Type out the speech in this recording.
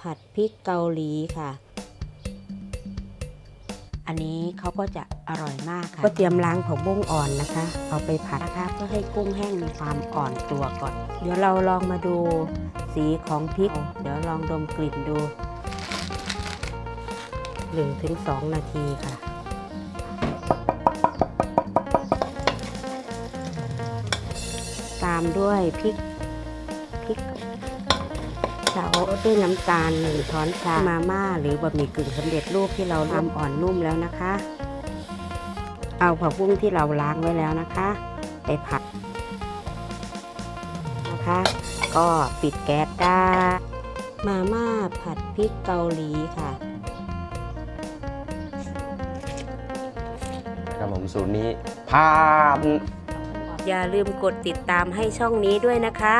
ผัดพริกเกาหลีค่ะ อันนี้เขาก็จะอร่อยมากค่ะ ก็เตรียมล้างผักบุ้งอ่อนนะคะ เอาไปผัดนะคะเพื่อให้กุ้งแห้งมีความอ่อนตัวก่อน เดี๋ยวเราลองมาดูสีของพริก เดี๋ยวลองดมกลิ่นดู 1-2 นาทีค่ะตามด้วยพริกพริก เฉาด้วยน้ำตาลหนึ่งช้อนชามาม่าหรือบะหมี่กึ่งสำเร็จรูปที่เราทำอ่อนนุ่มแล้วนะคะ เอาผักบุ้งที่เราล้างไว้แล้วนะคะ ไปผัดนะคะ ก็ปิดแก๊สได้มาม่าผัดพริกเกาหลีค่ะครับผมสูตรนี้ผ่านอย่าลืมกดติดตามให้ช่องนี้ด้วยนะคะ